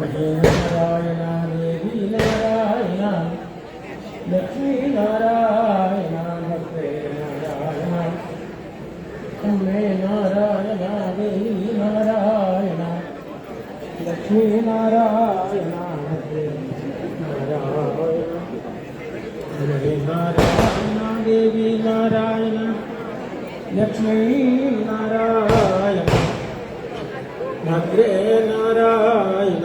मुझे नारायणा देवी नारायणा लक्ष्मी नारायणा भद्रे नारायणा कमे देवी नारायणा लक्ष्मी नारायणा भद्रे नारायण देवी नारायणा लक्ष्मी नारायण भद्रे नारायण।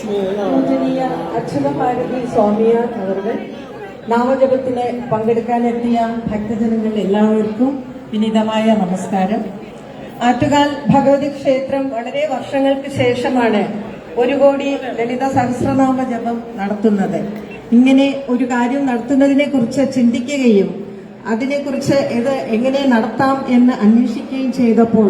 പൂജനീയ അക്ഷരഭാരതി സ്വാമിയ അവർ നാമജപത്തിന് പങ്കെടുക്കാനെത്തിയ ഭക്തജനങ്ങൾ എല്ലാവർക്കും വിനീതമായ നമസ്കാരം. ആറ്റുകാൽ ഭഗവതി ക്ഷേത്രം വളരെ വർഷങ്ങൾക്ക് ശേഷമാണ് ഒരു കോടി ലളിത സഹസ്രനാമ ജപം നടത്തുന്നത്. ഇങ്ങനെ ഒരു കാര്യം നടത്തുന്നതിനെ കുറിച്ച് ചിന്തിക്കുകയും അതിനെക്കുറിച്ച് ഇത് എങ്ങനെ നടത്താം എന്ന് അന്വേഷിക്കുകയും ചെയ്തപ്പോൾ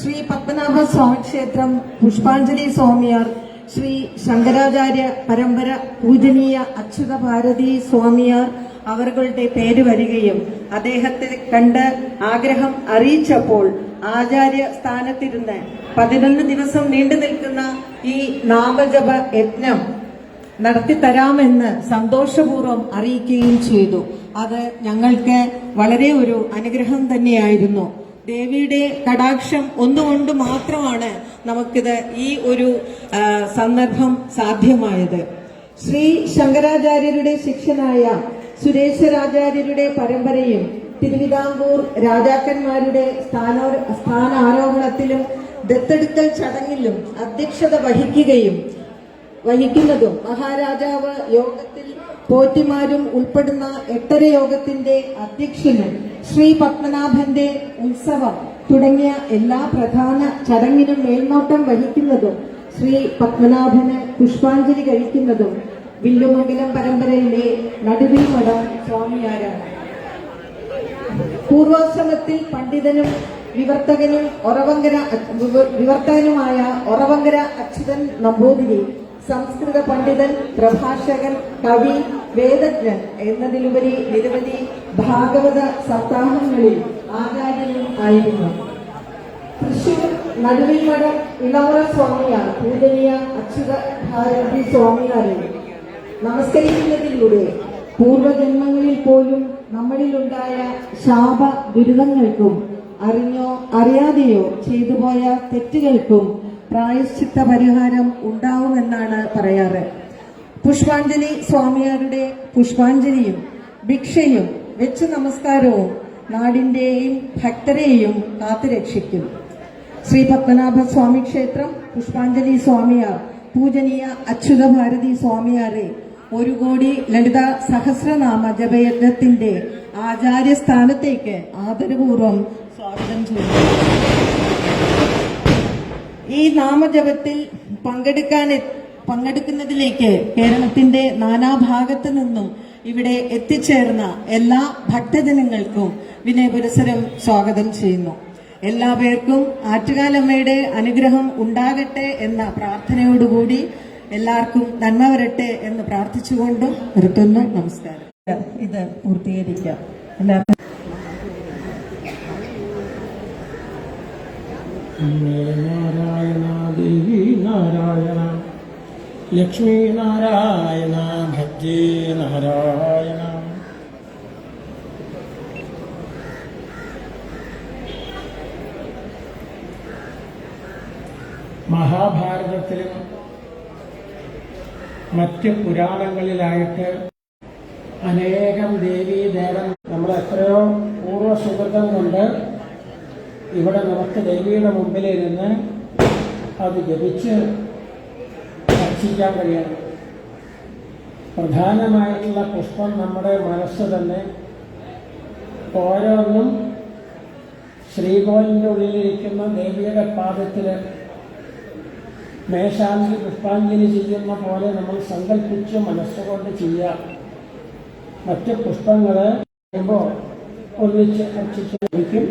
ശ്രീ പത്മനാഭ സ്വാമി ക്ഷേത്രം പുഷ്പാഞ്ജലി സ്വാമിയാർ ശ്രീ ശങ്കരാചാര്യ പരമ്പര പൂജനീയ അച്യുത ഭാരതി സ്വാമിയാർ അവരുടെ പേര് വരികയും അദ്ദേഹത്തെ കണ്ട് ആഗ്രഹം അറിയിച്ചപ്പോൾ ആചാര്യ സ്ഥാനത്തിരുന്ന് പതിനൊന്ന് ദിവസം നീണ്ടു നിൽക്കുന്ന ഈ നാമജപ യജ്ഞം നടത്തിത്തരാമെന്ന് സന്തോഷപൂർവം അറിയിക്കുകയും ചെയ്തു. അത് ഞങ്ങൾക്ക് വളരെ ഒരു അനുഗ്രഹം തന്നെയായിരുന്നു. ദേവിയുടെ കടാക്ഷം ഒന്നുകൊണ്ട് മാത്രമാണ് നമുക്കിത് ഈ ഒരു സന്ദർഭം സാധ്യമായത്. ശ്രീ ശങ്കരാചാര്യരുടെ ശിഷ്യനായ സുരേശ്വരാചാര്യരുടെ പരമ്പരയും തിരുവിതാംകൂർ രാജാക്കന്മാരുടെ സ്ഥാനോ സ്ഥാനാരോഹണത്തിലും ദത്തെടുക്കൽ ചടങ്ങിലും അധ്യക്ഷത വഹിക്കുകയും വഹിക്കുന്നതും മഹാരാജാവ് യോഗത്തിൽ പോറ്റിമാരും ഉൾപ്പെടുന്ന എട്ടര യോഗത്തിന്റെ അധ്യക്ഷനും ശ്രീ പത്മനാഭന്റെ ഉത്സവം തുടങ്ങിയ എല്ലാ പ്രധാന ചടങ്ങിനും മേൽനോട്ടം വഹിക്കുന്നതും ശ്രീ പത്മനാഭന് പുഷ്പാഞ്ജലി കഴിക്കുന്നതും വില്ലുമംഗലം പരമ്പരയിലെ നടുവിൽ മഠം സ്വാമിയാരാണ്. പൂർവാശ്രമത്തിൽ പണ്ഡിതനും വിവർത്തകനും ഒറവങ്കര വിവ- വിവർത്തകനുമായ ഒറവങ്കര അച്യുതൻ നമ്പൂതിരി സംസ്കൃത പണ്ഡിതൻ പ്രഭാഷകൻ കവി വേദജ്ഞൻ എന്നതിലുപരി നിരവധി ഭാഗവത സപ്താഹങ്ങളിൽ ആചാര്യനും ആയിരുന്നു. തൃശൂർ നടുവിൽമട ഇളവറ സ്വാമിയാർ പൂജനീയ അച്യുത ഭാരതി സ്വാമിയാരെ. നമസ്കരിക്കുന്നതിലൂടെ പൂർവജന്മങ്ങളിൽ പോലും നമ്മളിലുണ്ടായ ശാപ ദുരിതങ്ങൾക്കും അറിഞ്ഞോ അറിയാതെയോ ചെയ്തുപോയ തെറ്റുകൾക്കും പ്രായശ്ചിത്ത പരിഹാരം ഉണ്ടാവുമെന്നാണ് പറയാറ്. പുഷ്പാഞ്ജലി സ്വാമിയാരുടെ പുഷ്പാഞ്ജലിയും ഭിക്ഷയും വെച്ച് നമസ്കാരവും നാടിന്റെയും ഭക്തരെയും കാത്തുരക്ഷിക്കും. ശ്രീ പത്മനാഭ സ്വാമി ക്ഷേത്രം പുഷ്പാഞ്ജലി സ്വാമിയാർ പൂജനീയ അച്യുത ഭാരതി സ്വാമിയാരെ ഒരു കോടി ലളിത സഹസ്രനാമ ജപയജ്ഞത്തിന്റെ ആചാര്യസ്ഥാനത്തേക്ക് ആദരപൂർവം സ്വാഗതം ചെയ്യുന്നു. ഈ നാമജപത്തിൽ പങ്കെടുക്കാൻ പങ്കെടുക്കുന്നതിലേക്ക് കേരളത്തിന്റെ നാനാഭാഗത്തു നിന്നും ഇവിടെ എത്തിച്ചേർന്ന എല്ലാ ഭക്തജനങ്ങൾക്കും വിനയപുരസരം സ്വാഗതം ചെയ്യുന്നു. എല്ലാ പേർക്കും ആറ്റുകാലമ്മയുടെ അനുഗ്രഹം ഉണ്ടാകട്ടെ എന്ന പ്രാർത്ഥനയോടുകൂടി എല്ലാവർക്കും നന്മ വരട്ടെ എന്ന് പ്രാർത്ഥിച്ചുകൊണ്ടും നിർത്തുന്നു. നമസ്കാരം. ഇത് പൂർത്തീകരിക്കാം. എല്ലാവർക്കും അമ്മേ നാരായണ ദേവി നാരായണ ലക്ഷ്മി നാരായണ ഭജേ നാരായണ മഹാഭാരതത്തിലും മറ്റ് പുരാണങ്ങളിലായിട്ട് അനേകം ദേവീ ദേവൻ നമ്മൾ എത്രയോ പൂർവസുഹൃതം കൊണ്ട് ഇവിടെ നമുക്ക് ദേവിയുടെ മുമ്പിലിരുന്ന് അത് ജപിച്ച് ഭക്ഷിക്കാൻ കഴിയണം. പ്രധാനമായിട്ടുള്ള പുഷ്പം നമ്മുടെ മനസ്സ് തന്നെ ഓരോന്നും ശ്രീകോലിന്റെ ഉള്ളിലിരിക്കുന്ന ദേവിയുടെ പാദത്തിൽ മേശാന്തി പുഷ്പാഞ്ജലി ചെയ്യുന്ന പോലെ നമ്മൾ സങ്കല്പിച്ച് മനസ്സുകൊണ്ട് ചെയ്യാം മറ്റ് കഴിയുമ്പോൾ ഒന്നിച്ച് ലഭിക്കും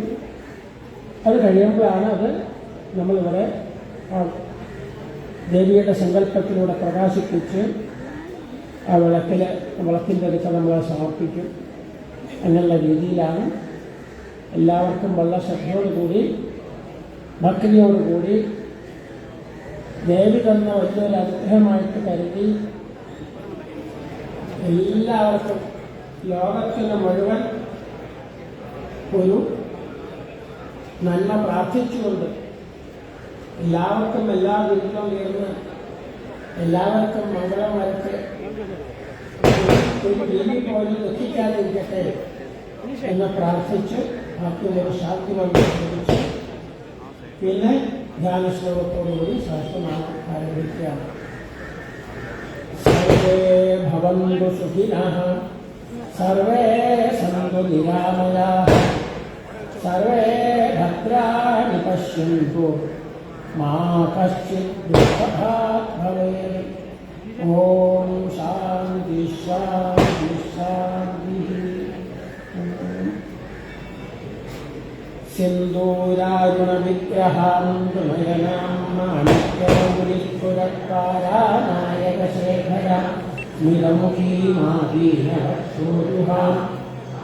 അത് കഴിയുമ്പോഴാണ് അത് നമ്മളിവിടെ ദേവിയുടെ സങ്കല്പത്തിലൂടെ പ്രകാശിപ്പിച്ച് ആ വിളക്കിൽ വിളക്കിന്റെ അടുത്ത് നമ്മൾ സമർപ്പിക്കും. എന്നുള്ള രീതിയിലാണ് എല്ലാവർക്കും വളരെ ശ്രദ്ധയോടുകൂടി ഭക്തിയോടുകൂടി ദേവി തന്ന വലിയൊരു അനുഗ്രഹമായിട്ട് കരുതി എല്ലാവർക്കും ലോകത്തിന് മുഴുവൻ ഒരു നന്മ പ്രാർത്ഥിച്ചുകൊണ്ട് എല്ലാവർക്കും എല്ലാ ദുരിതവും നേർന്ന് എല്ലാവർക്കും മംഗളം വരച്ച് ഒരു രീതി പോലും ദുഃഖിക്കാതിരിക്കട്ടെ എന്ന് പ്രാർത്ഥിച്ച് ആർക്കും ഒരു ശാന്തി വന്നിരിച്ചു പിന്നെ ധ്യാന ശ്ലോകത്തോടുകൂടി സഹസ്രനാമം ആരംഭിക്കുകയാണ് സർവേ ഭവന്തു സുഖിനഃ സർവേ സന്തു നിരാമയാः सर्वे भद्राणि पश्यन्तु। मा कश्चित् दुःखभाग् भवेत् ॐ शान्ति शान्ति शान्तिः। सिन्दूरारुणविग्रहान्तमयनां माणिक्यपुरिस्फुरत्कारानायकशेखरा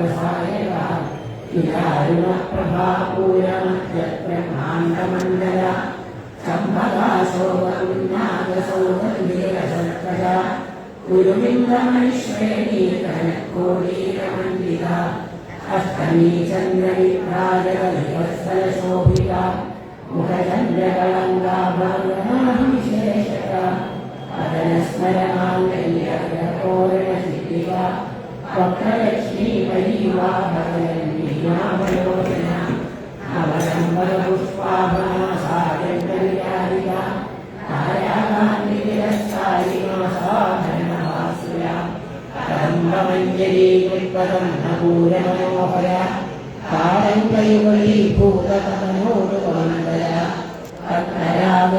प्रसादेव पिता अरुणप्रभापूरमध्यप्रमाण्डमण्डल सम्भदासोवन्नागसौवन्देरसत्तज गुरुबिन्दमैश्वेणी कनकोडीरमण्डिता अष्टमी चन्द्रविभ्राजरविवत्सलशोभिता मुखचन्द्रकलङ्गाभरणहं विशेष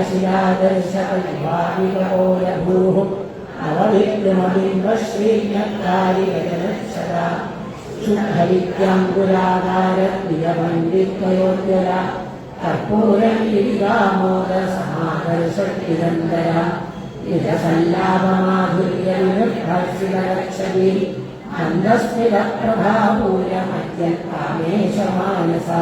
शिलादर्शकयुवाविकपोयभूः अवविद्यमबिम्बश्रीन्यक्तादिगजनत्सदा शुद्धविद्याङ्कुरागारप्रियपण्डितयोज्वला कर्पूरङ्गिरिकामोदसमाकर्षक्तिरन्तरा युधसल्लाभमाधुर्यविभक्तिरक्षति मन्दस्मिरप्रभाभूयमत्यन्तामेश मानसा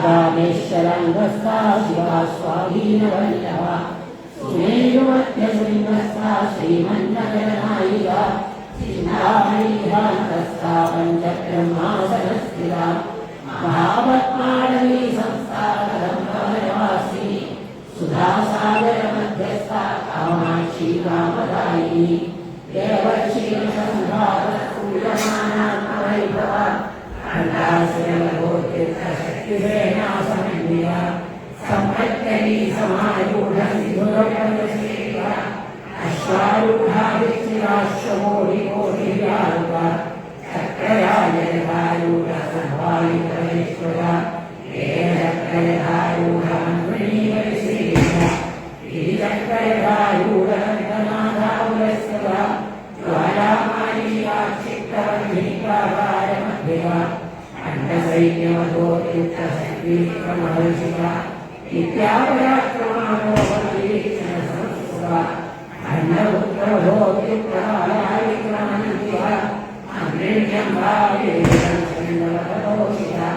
सदामेश्वरङ्गस्था शिवा स्वाधीनवल्लभा सुमेरुमध्यशृङ्गस्था श्रीमन्नगरनायिका सिन्धामणिधान्तस्था पञ्चब्रह्मासनस्थिरा महापद्माणवी संस्था कदम्बरवासिनी सुधासागरमध्यस्था कामाक्षी कामदायिनी देवक्षीरसंघातूयमानात्मवैभवा खण्डासनगोतीर्थः देवर्षीसंघातपूयमानात्मवैभवा खण्डाश्रयगोतीर्थशक्तिसेनासमन्विता सम्पत्करी समारूढसिधुरपदसेवा अश्वारूढादिशिराश्वमोहिकोटिव्यारुका चक्रराजधारूढसद्भाविपरेश्वरा एचक्रधारूढमन्त्रीवरिसेवा अण्डसैन्यवधोत्युक्तशक्तिक्रमहर्षिका इत्यापराक्रमाणोपरीक्षणसंस्कृता अण्डपुत्रवधोत्युक्तकालाविक्रमन्तिवा अग्निण्यम्भावेदोषिता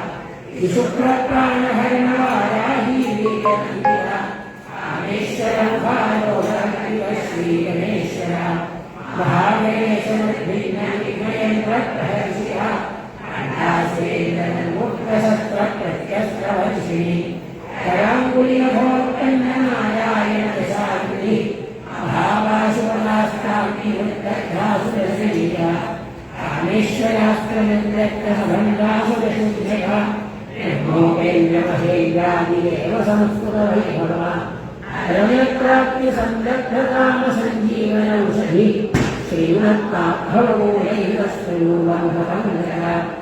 विशुक्रप्राणहरणवाराहीवीर्यन्तिवा कामेश्वरं श्रीगणेश्वर महागणेशमुद्भिन्नविघ्नयन्त्रप्रहर्षिता